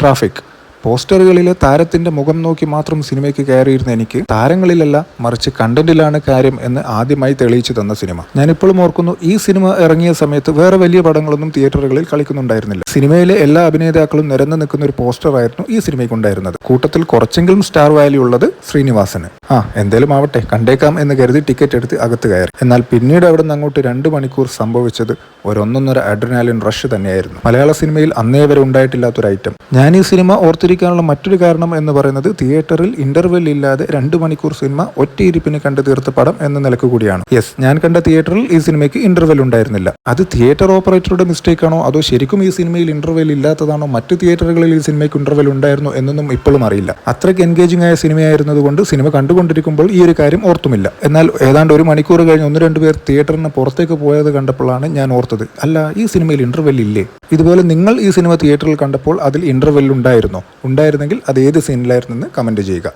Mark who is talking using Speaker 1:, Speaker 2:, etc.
Speaker 1: Traffic പോസ്റ്ററുകളിലെ താരത്തിന്റെ മുഖം നോക്കി മാത്രം സിനിമയ്ക്ക് കയറിയിരുന്ന എനിക്ക് താരങ്ങളിലല്ല മറിച്ച് കണ്ടന്റിലാണ് കാര്യം എന്ന് ആദ്യമായി തെളിയിച്ചു തന്ന സിനിമ. ഞാനിപ്പോഴും ഓർക്കുന്നു ഈ സിനിമ ഇറങ്ങിയ സമയത്ത് വേറെ വലിയ പടങ്ങളൊന്നും തിയേറ്ററുകളിൽ കളിക്കുന്നുണ്ടായിരുന്നില്ല. സിനിമയിലെ എല്ലാ അഭിനേതാക്കളും നിരന്നു നിൽക്കുന്ന ഒരു പോസ്റ്ററായിരുന്നു ഈ സിനിമയ്ക്ക് ഉണ്ടായിരുന്നത് കൂട്ടത്തിൽ കുറച്ചെങ്കിലും സ്റ്റാർ വാല്യൂ ഉള്ളത് ശ്രീനിവാസന്. ആ എന്തേലും ആവട്ടെ. കണ്ടേക്കാം എന്ന് കരുതി ടിക്കറ്റ് എടുത്ത് അകത്ത് കയറി. എന്നാൽ പിന്നീട് അവിടെ നിന്ന് അങ്ങോട്ട് രണ്ട് മണിക്കൂർ സംഭവിച്ചത് ഒരൊന്നൊന്നര അഡ്രിനാലിൻ റഷ് തന്നെയായിരുന്നു. മലയാള സിനിമയിൽ അന്നേ വരെ ഉണ്ടായിട്ടില്ലാത്തൊരു ഐറ്റം ഞാൻ ഈ സിനിമ ഓർത്തിരിക്കാനുള്ള മറ്റൊരു കാരണം എന്ന് പറയുന്നത് തിയേറ്ററിൽ ഇന്റർവെൽ ഇല്ലാതെ രണ്ട് മണിക്കൂർ സിനിമ ഒറ്റയിരിപ്പിന് കണ്ടു തീർത്ത പടം എന്ന നിലയ്ക്ക് കൂടിയാണ്. യെസ് ഞാൻ കണ്ട തിയേറ്ററിൽ ഈ സിനിമയ്ക്ക് ഇന്റർവെൽ ഉണ്ടായിരുന്നില്ല. അത് തിയേറ്റർ ഓപ്പറേറ്ററുടെ മിസ്റ്റേക്ക് ആണോ? അതോ ശരിക്കും ഈ സിനിമയിൽ ഇന്റർവെൽ ഇല്ലാത്തതാണോ? മറ്റു തിയേറ്ററുകളിൽ ഈ സിനിമയ്ക്ക് ഇന്റർവെൽ ഉണ്ടായിരുന്നു എന്നൊന്നും ഇപ്പോഴും അറിയില്ല. അത്രയ്ക്ക് എൻഗേജിംഗ് ആയ സിനിമയായിരുന്നതുകൊണ്ട് സിനിമ കണ്ടുകൊണ്ടിരിക്കുമ്പോൾ ഈ ഒരു കാര്യം ഓർത്തുമില്ല. എന്നാൽ ഏതാണ്ട് ഒരു മണിക്കൂർ കഴിഞ്ഞ് ഒന്ന് രണ്ട് പേർ തിയേറ്ററിന് പുറത്തേക്ക് പോയത് കണ്ടപ്പോഴാണ് ഞാൻ ഓർത്തത്. അല്ല ഈ സിനിമയിൽ ഇന്റർവെൽ ഇല്ലേ? ഇതുപോലെ നിങ്ങൾ ഈ സിനിമ തിയേറ്ററിൽ കണ്ടപ്പോൾ അതിൽ ഇന്റർവെൽ ഉണ്ടായിരുന്നോ? ഉണ്ടായിരുന്നെങ്കിൽ അത് ഏത് സീനിലായിരുന്നെന്ന് കമന്റ് ചെയ്യുക.